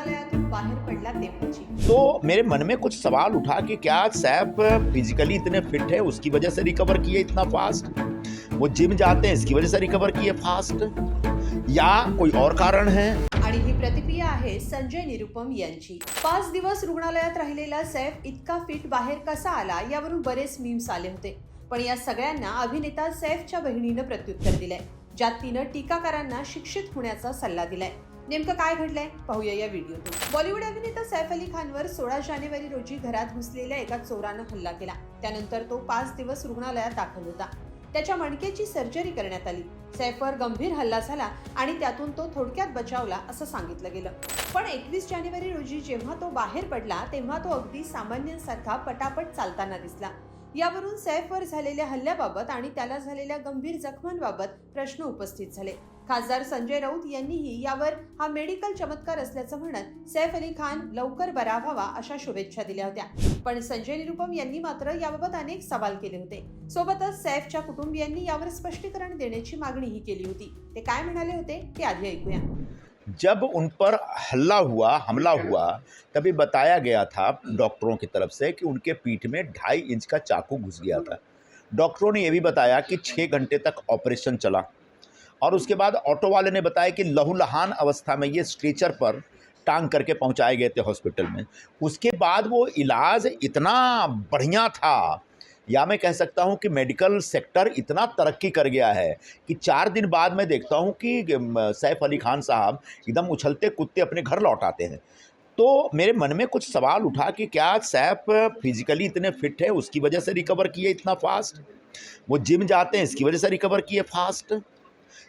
रुग्णालयातून बाहेर पडला तेव्हाची. तो मेरे मन में कुछ सवाल उठा कि क्या सैफ फिजिकली इतने फिट है उसकी वजह से रिकवर किए इतना फास्ट वो जिम जाते हैं इसकी वजह से रिकवर किए फास्ट या कोई और कारण है? आणि ही प्रतिक्रिया आहे संजय निरुपम यांची. पाच दिवस रुग्णालयात राहिलेला सैफ इतका फिट बाहेर कसा आला यावरून बरेच मीम्स आले होते. पण या सगळ्यांना अभिनेता सैफच्या बहिणीनं प्रत्युत्तर दिलंय ज्यात तिनं टीकाकारांना शिक्षित होण्याचा सल्ला दिलाय. नेमकं काय घडलंय? पाहूया या व्हिडिओतून. बॉलिवूड अभिनेता सैफ अली खानवर सोळा जानेवारी रोजी घरात घुसलेल्या एका चोरानं हल्ला केला. त्यानंतर तो पाच दिवस रुग्णालयात दाखल होता. त्याच्या मणक्याची सर्जरी करण्यात आली. सैफवर गंभीर हल्ला झाला आणि त्यातून तो थोडक्यात बचावला असं सांगितलं गेलं. पण एकवीस जानेवारी रोजी जेव्हा तो बाहेर पडला तेव्हा तो अगदी सामान्यांसारखा पटापट चालताना दिसला. यावरून सैफवर झालेल्या हल्ल्याबाबत आणि त्याला झालेल्या गंभीर जखमांबाबत प्रश्न उपस्थित झाले. खासदार संजय राऊत यांनीही यावर हा मेडिकल चमत्कार असल्याचं म्हणत सैफ अली खान लवकर बरा व्हावा अशा शुभेच्छा दिल्या होत्या. पण संजय निरुपम यांनी मात्र याबाबत अनेक सवाल केले होते. सोबतच सैफच्या कुटुंबियांनी यावर स्पष्टीकरण देण्याची मागणीही केली होती. ते काय म्हणाले होते ते आधी ऐकूया. जब उन पर हल्ला हुआ, हमला हुआ, तभी बताया गया था डॉक्टरों की तरफ़ से कि उनके पीठ में ढाई इंच का चाकू घुस गया था। डॉक्टरों ने यह भी बताया कि छः घंटे तक ऑपरेशन चला और उसके बाद ऑटो वाले ने बताया कि लहूलहान अवस्था में ये स्ट्रेचर पर टांग करके पहुँचाए गए थे हॉस्पिटल में। उसके बाद वो इलाज इतना बढ़िया था या मैं कह सकता हूँ कि मेडिकल सेक्टर इतना तरक्की कर गया है कि चार दिन बाद मैं देखता हूँ कि सैफ अली खान साहब एकदम उछलते कुत्ते अपने घर लौट आते हैं। तो मेरे मन में कुछ सवाल उठा कि क्या सैफ फिजिकली इतने फिट है, उसकी वजह से रिकवर किए इतना फास्ट वो जिम जाते हैं, इसकी वजह से रिकवर किए फास्ट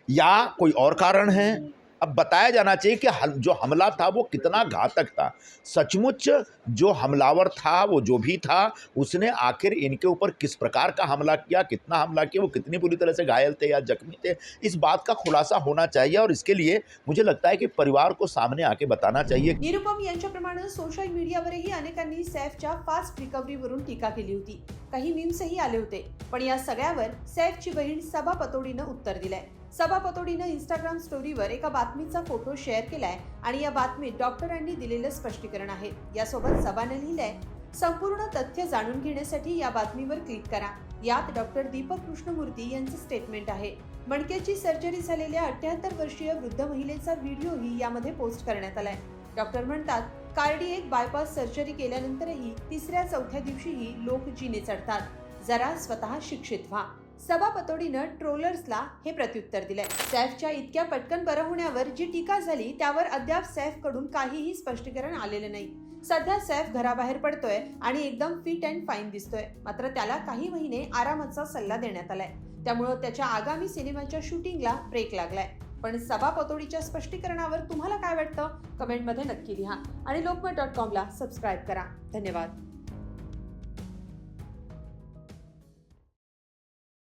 या कोई और कारण है? अब बताया जाना चाहिए कि हल- जो हमला था वो कितना घातक था। सचमुच जो हमलावर था वो जो भी था उसने आखिर इनके ऊपर किस प्रकार का हमला किया कितना हमला किया वो कितनी बुरी तरह से घायल थे या जख्मी थे इस बात का खुलासा होना चाहिए और इसके लिए मुझे लगता है कि परिवार को सामने आके बताना चाहिए। निरुपम यांच्याप्रमाणे सोशल मीडियावरही अनेकांनी सैफच्या फास्ट रिकव्हरीवरून टीका केली होती. काही मीम्सही आले होते पण या सगळ्यावर सैफची बहीण सभा पतोडीनं उत्तर दिलंय. सबा पतोडीनं इंस्टाग्राम स्टोरीवर एका बातमीचा फोटो शेअर केलाय आणि या बातमीत डॉक्टरांनी दिलेलं स्पष्टीकरण आहे. यासोबत सबानं लिहिलंय संपूर्ण तथ्य जाणून घेण्यासाठी या बातमीवर क्लिक करा. यात डॉक्टर दीपक कृष्णमूर्ती यांचं स्टेटमेंट आहे. मणक्याची सर्जरी झालेल्या अठ्याहत्तर वर्षीय वृद्ध महिलेचा व्हिडिओही यामध्ये पोस्ट करण्यात आलाय. डॉक्टर म्हणतात कार्डिएक बायपास सर्जरी केल्यानंतरही तिसऱ्या चौथ्या दिवशीही लोक जिने चढतात. जरा स्वतः शिक्षित व्हा. सभापतोडीनं ट्रोलर्सला हे प्रत्युत्तर दिलंय सैफच्या इतक्या पटकन बरं होण्यावर जी टीका झाली त्यावर अद्याप सैफकडून काहीही स्पष्टीकरण आलेलं नाही. सध्या सैफ घराबाहेर पडतोय आणि एकदम फिट अँड फाईन दिसतोय. मात्र त्याला काही महिने आरामाचा सल्ला देण्यात आलाय. त्यामुळं त्याच्या आगामी सिनेमाच्या शूटिंगला ब्रेक लागलाय. पण सभापतोडीच्या स्पष्टीकरणावर तुम्हाला काय वाटतं? कमेंटमध्ये नक्की लिहा आणि लोकमत डॉट कॉमला सबस्क्राईब करा. धन्यवाद.